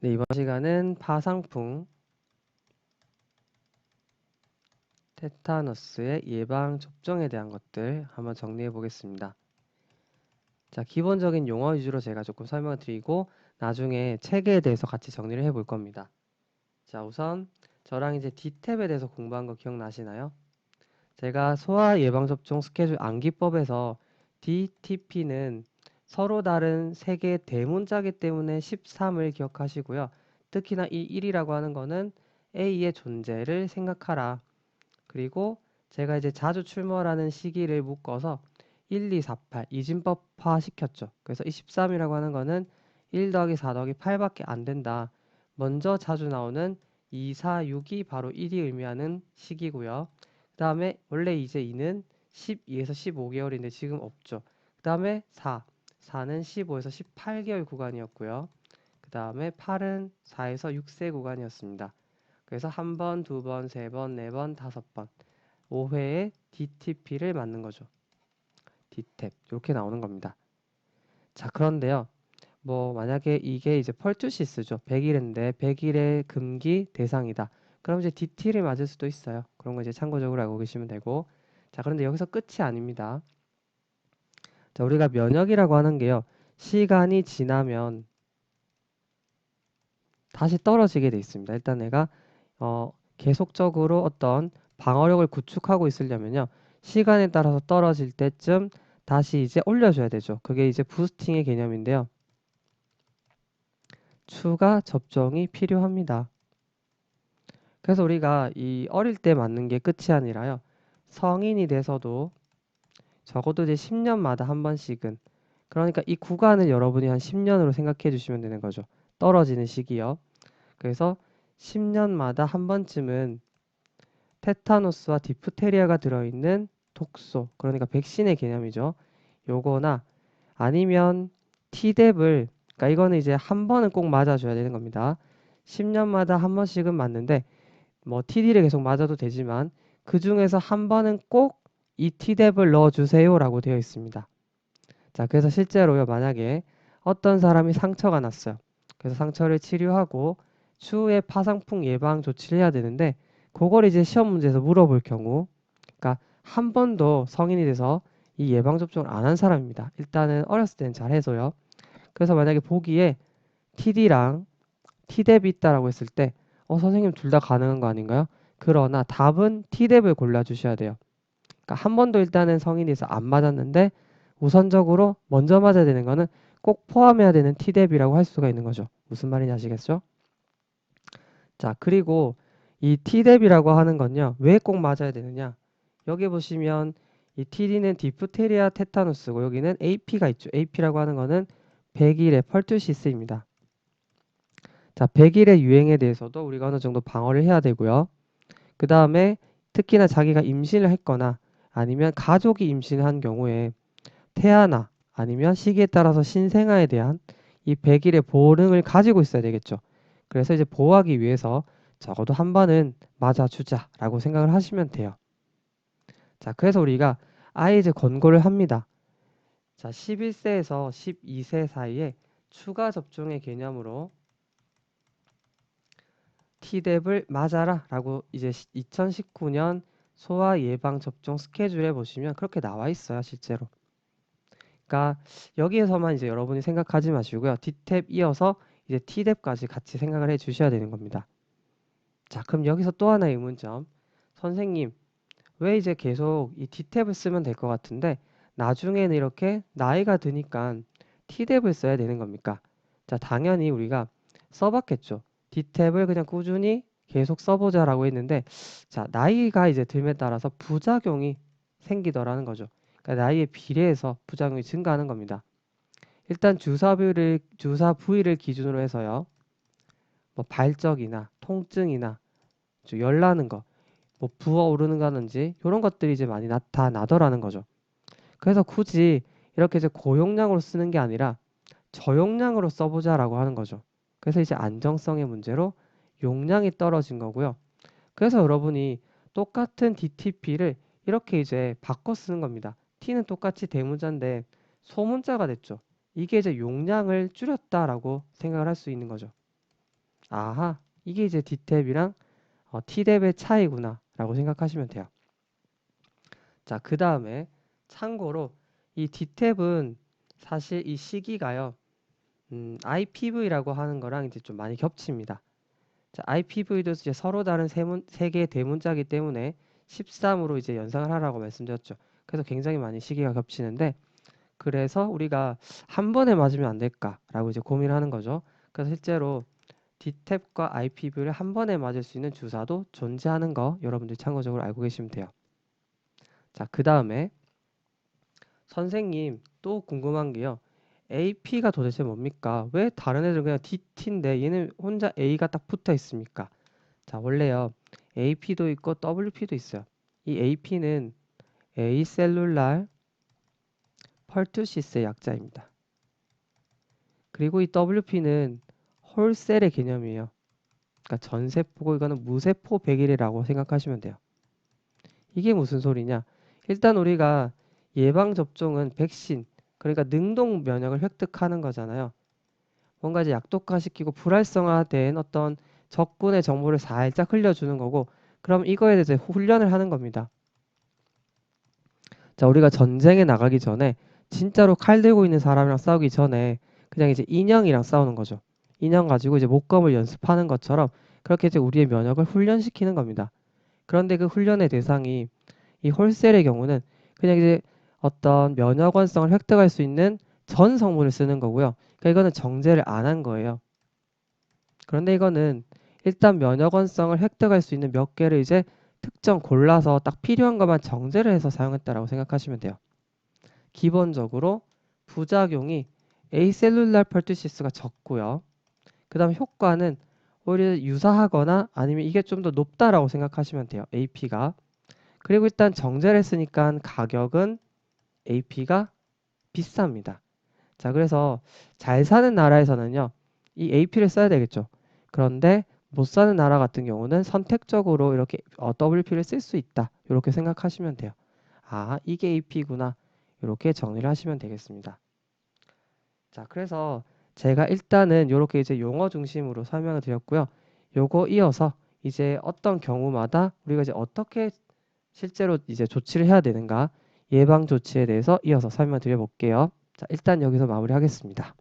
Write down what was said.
네, 이번 시간은 파상풍 테타너스의 예방 접종에 대한 것들 한번 정리해 보겠습니다. 자, 기본적인 용어 위주로 제가 조금 설명을 드리고 나중에 체계에 대해서 같이 정리를 해 볼 겁니다. 자, 우선 저랑 이제 D탭에 대해서 공부한 거 기억나시나요? 제가 소아 예방 접종 스케줄 암기법에서 DTP는 서로 다른 세 개의 대문자기 때문에 13을 기억하시고요. 특히나 이 1이라고 하는 거는 A의 존재를 생각하라. 그리고 제가 이제 자주 출몰하는 시기를 묶어서 1, 2, 4, 8 이진법화 시켰죠. 그래서 이 13이라고 하는 거는 1 더하기 4 더하기 8밖에 안 된다. 먼저 자주 나오는 2, 4, 6이 바로 1이 의미하는 시기고요. 그 다음에 원래 이제 2는 12에서 15개월인데 지금 없죠. 그 다음에 4, 4는 15에서 18개월 구간이었고요. 그 다음에 8은 4에서 6세 구간이었습니다. 그래서 한 번, 두 번, 세 번, 네 번, 다섯 번 5회에 DTP를 맞는 거죠. DTAP 이렇게 나오는 겁니다. 자 그런데요. 뭐 만약에 이게 이제 펄투시스죠. 100일인데 100일의 금기 대상이다. 그럼 이제 DT를 맞을 수도 있어요. 그런 거 이제 참고적으로 알고 계시면 되고 자 그런데 여기서 끝이 아닙니다. 자, 우리가 면역이라고 하는 게요. 시간이 지나면 다시 떨어지게 돼 있습니다. 일단 내가 어, 계속적으로 어떤 방어력을 구축하고 있으려면요. 시간에 따라서 떨어질 때쯤 다시 이제 올려줘야 되죠. 그게 이제 부스팅의 개념인데요. 추가 접종이 필요합니다. 그래서 우리가 이 어릴 때 맞는 게 끝이 아니라요. 성인이 돼서도 적어도 이제 10년마다 한 번씩은 그러니까 이 구간을 여러분이 한 10년으로 생각해 주시면 되는 거죠. 떨어지는 시기요. 그래서 10년마다 한 번쯤은 테타노스와 디프테리아가 들어있는 독소, 그러니까 백신의 개념이죠. 요거나 아니면 티뎁을, 그러니까 이거는 이제 한 번은 꼭 맞아줘야 되는 겁니다. 10년마다 한 번씩은 맞는데 뭐 TD를 계속 맞아도 되지만 그 중에서 한 번은 꼭 이 티뎁을 넣어주세요 라고 되어 있습니다. 자, 그래서 실제로요, 만약에 어떤 사람이 상처가 났어요. 그래서 상처를 치료하고 추후에 파상풍 예방 조치를 해야 되는데 그걸 이제 시험 문제에서 물어볼 경우 그러니까 한 번도 성인이 돼서 이 예방 접종을 안 한 사람입니다. 일단은 어렸을 때는 잘 해줘요. 그래서 만약에 보기에 TD랑 T뎁이 있다라고 했을 때 어, 선생님 둘 다 가능한 거 아닌가요? 그러나 답은 T뎁을 골라 주셔야 돼요. 그러니까 한 번도 일단은 성인이 돼서 안 맞았는데 우선적으로 먼저 맞아야 되는 거는 꼭 포함해야 되는 T뎁이라고 할 수가 있는 거죠. 무슨 말인지 아시겠죠? 자, 그리고 이 T뎁이라고 하는 건요. 왜 꼭 맞아야 되느냐? 여기 보시면 이 TD는 디프테리아 테타누스고 여기는 AP가 있죠. AP라고 하는 거는 100일의 펄투시스입니다. 자, 100일의 유행에 대해서도 우리가 어느 정도 방어를 해야 되고요. 그 다음에 특히나 자기가 임신을 했거나 아니면 가족이 임신한 경우에 태아나 아니면 시기에 따라서 신생아에 대한 이 100일의 보능을 가지고 있어야 되겠죠. 그래서 이제 보호하기 위해서 적어도 한 번은 맞아주자라고 생각을 하시면 돼요. 자, 그래서 우리가 이제 권고를 합니다. 자, 11세에서 12세 사이에 추가 접종의 개념으로 T뎁을 맞아라 라고 이제 2019년 소아 예방 접종 스케줄에 보시면 그렇게 나와 있어요, 실제로. 그러니까 여기에서만 이제 여러분이 생각하지 마시고요. D탭 이어서 이제 T뎁까지 같이 생각을 해 주셔야 되는 겁니다. 자, 그럼 여기서 또 하나의 의문점. 선생님, 왜 이제 계속 이 D탭을 쓰면 될 것 같은데 나중에는 이렇게 나이가 드니까 T뎁을 써야 되는 겁니까? 자, 당연히 우리가 써봤겠죠. D탭을 그냥 꾸준히 계속 써보자라고 했는데 자, 나이가 이제 들에 따라서 부작용이 생기더라는 거죠. 그러니까 나이에 비례해서 부작용이 증가하는 겁니다. 일단 주사 부위를 주사 부위를 기준으로 해서요. 뭐 발적이나 통증이나 열 나는 거, 뭐 부어오르는 거든지 이런 것들이 이제 많이 나타나더라는 거죠. 그래서 굳이 이렇게 이제 고용량으로 쓰는 게 아니라 저용량으로 써보자라고 하는 거죠. 그래서 이제 안정성의 문제로 용량이 떨어진 거고요. 그래서 여러분이 똑같은 DTP를 이렇게 이제 바꿔 쓰는 겁니다. T는 똑같이 대문자인데 소문자가 됐죠. 이게 이제 용량을 줄였다라고 생각을 할 수 있는 거죠. 아하, 이게 이제 D탭이랑 어, T탭의 차이구나 라고 생각하시면 돼요. 자, 그 다음에 참고로 이 D탭은 사실 이 시기가요. 음, IPV라고 하는 거랑 이제 좀 많이 겹칩니다. 자, IPV도 이제 서로 다른 세, 문, 세 개의 대문자이기 때문에 13으로 이제 연상을 하라고 말씀드렸죠. 그래서 굉장히 많이 시기가 겹치는데 그래서 우리가 한 번에 맞으면 안 될까라고 이제 고민하는 거죠. 그래서 실제로 D탭과 IPV를 한 번에 맞을 수 있는 주사도 존재하는 거 여러분들 참고적으로 알고 계시면 돼요. 자, 그 다음에 선생님 또 궁금한 게요. AP가 도대체 뭡니까? 왜 다른 애들은 그냥 DT인데 얘는 혼자 A가 딱 붙어 있습니까? 자, 원래요. AP도 있고 WP도 있어요. 이 AP는 A셀룰랄 펄투시스의 약자입니다. 그리고 이 WP는 홀셀의 개념이에요. 그러니까 전세포고 이거는 무세포 백일이라고 생각하시면 돼요. 이게 무슨 소리냐? 일단 우리가 예방 접종은 백신 그러니까 능동 면역을 획득하는 거잖아요. 뭔가 이제 약독화시키고 불활성화된 어떤 적군의 정보를 살짝 흘려주는 거고 그럼 이거에 대해서 훈련을 하는 겁니다. 자, 우리가 전쟁에 나가기 전에 진짜로 칼 들고 있는 사람이랑 싸우기 전에 그냥 이제 인형이랑 싸우는 거죠. 인형 가지고 이제 목검을 연습하는 것처럼 그렇게 이제 우리의 면역을 훈련시키는 겁니다. 그런데 그 훈련의 대상이 이 홀셀의 경우는 그냥 이제 어떤 면역원성을 획득할 수 있는 전 성분을 쓰는 거고요. 그러니까 이거는 정제를 안 한 거예요. 그런데 이거는 일단 면역원성을 획득할 수 있는 몇 개를 이제 특정 골라서 딱 필요한 것만 정제를 해서 사용했다라고 생각하시면 돼요. 기본적으로 부작용이 에이셀룰랄 펄투시스가 적고요. 그 다음 효과는 오히려 유사하거나 아니면 이게 좀 더 높다라고 생각하시면 돼요. AP가. 그리고 일단 정제를 했으니까 가격은 AP가 비쌉니다. 자, 그래서 잘 사는 나라에서는요, 이 AP를 써야 되겠죠. 그런데 못 사는 나라 같은 경우는 선택적으로 이렇게 어, WP를 쓸 수 있다. 이렇게 생각하시면 돼요. 아, 이게 AP구나. 이렇게 정리를 하시면 되겠습니다. 자, 그래서 제가 일단은 이렇게 이제 용어 중심으로 설명을 드렸고요. 요거 이어서 이제 어떤 경우마다 우리가 이제 어떻게 실제로 이제 조치를 해야 되는가 예방 조치에 대해서 이어서 설명드려 볼게요. 자, 일단 여기서 마무리하겠습니다.